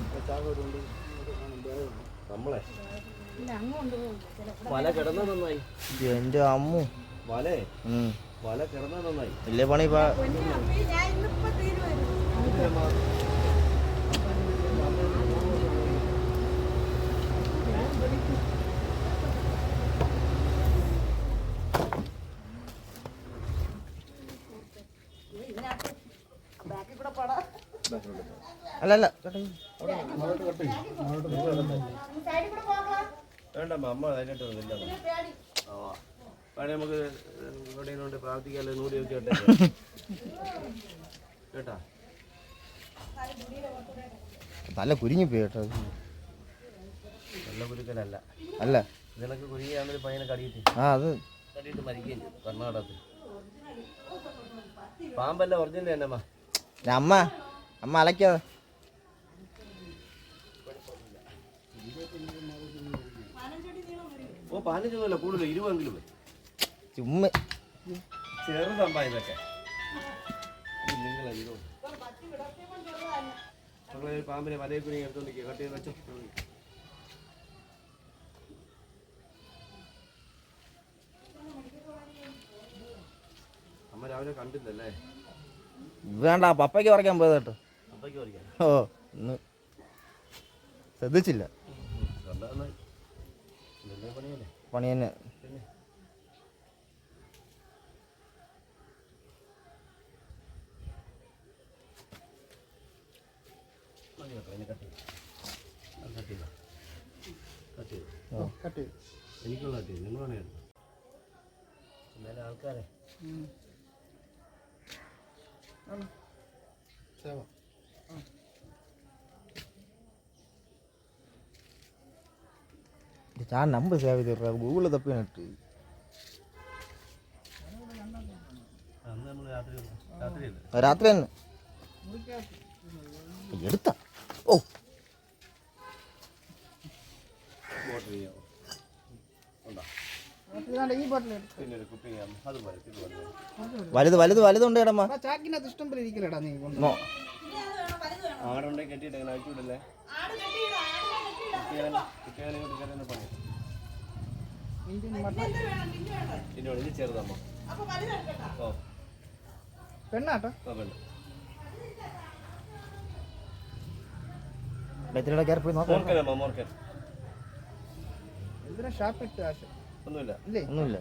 പേടി നമ്മളെ? വല കിടന്ന നന്നായി. എന്റെ അമ്മു. വലേ? ഉം. വല കിടന്ന നന്നായി. ഇല്ലേ പണി അല്ല വേണ്ട അമ്മ അതിനായിട്ട് വന്നില്ല. നമുക്ക് എവിടെയും കൊണ്ട് പ്രാർത്ഥിക്കാല്ലേ നൂൽ വെച്ചോട്ടെ കേട്ടാ? നല്ല കുരുങ്ങി പോയി കേട്ടോ. നല്ല കുരുക്കലല്ല അല്ല. നിനക്ക് കുരുങ്ങിയാണെങ്കിൽ പയ്യനെ കടിയിട്ട്. ആ അത്. കടിയിട്ട് മരിക്കുകയും ചെയ്തു കർണാടകത്തിൽ. പാമ്പല്ല ഒറിജിനൽ തന്നെ അമ്മ. അമ്മ അമ്മ അലക്കാതെ ഓ പതിനഞ്ചൊന്നുമല്ല കൂടുതൽ ഇരുപതെങ്കിലും വരും. ചുമ്മ. ചെറുതമ്പാ ഇതൊക്കെ. നിങ്ങളല്ലോ പാമ്പിനെ വലയെ കുരുങ്ങി എടുത്തോണ്ട് കട്ട് ചെയ്ത് വെച്ചോ. അമ്മ രാവിലെ കണ്ടില്ലല്ലേ? വേണ്ട പപ്പയ്ക്ക് പറിക്കാൻ പോയത് കേട്ടോ അപ്പയ്ക്ക് പറിക്കാൻ? ഓ ഇന്ന് ശ്രദ്ധിച്ചില്ല. കണ്ടാ പണി തന്നെ പിന്നെ മതി കേട്ടോ, ഇനി കട്ട് ചെയ്തോ. അത് കട്ട് ചെയ്തോ. കട്ട് ചെയ്തോ. എനിക്കുള്ള കട്ട് ചെയ്തു നിങ്ങൾ വേണേ എടുത്തോ. എന്നാലും ആൾക്കാരെ ഞാൻ നമ്പർ സേവ് ചെയ്തിട്ട് ഗൂഗിളിൽ തപ്പി നട്ട് രാത്രി തന്നെ. എടുത്ത. ഓ. വലുത് വലുത് വലുതുണ്ട് ഇടമ്മ ചാക്കിനകത്ത് ഇഷ്ടം പോലെ നീ കൊണ്ട് ആടുണ്ടെങ്കിൽ കെട്ടിയിട്ട് വിടല്ലേ ഇത് ചെറുതമ്മ. ഓ. പെണ്ണാട്ടോ? ഓ വേണ്ട ബെത്തിലൂടെ കയറി പോയി നോക്കാം. മോർക്കനമ്മ മോർക്കൻ. എന്തിനാ ഷാപ്പ് ഇട്ട് ഒന്നുമില്ല. ഇല്ലേ? ഒന്നുമില്ല.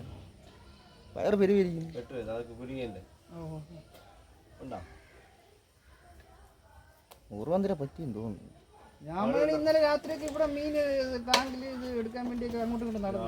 വയറ് പെരുവിരിക്കും വെട്ടു അതൊക്കെ കുരുങ്ങിയല്ലേ? ഓ ഉണ്ടോ? ഊർവന്തിര പറ്റിയും തോന്നുന്നു. ഞാൻ ഇന്നലെ രാത്രിയൊക്കെ ഇവിടെ മീൻ ടാങ്കിൽ ഇത് എടുക്കാൻ വേണ്ടിയൊക്കെ അങ്ങോട്ടും ഇങ്ങോട്ടും നടന്നു.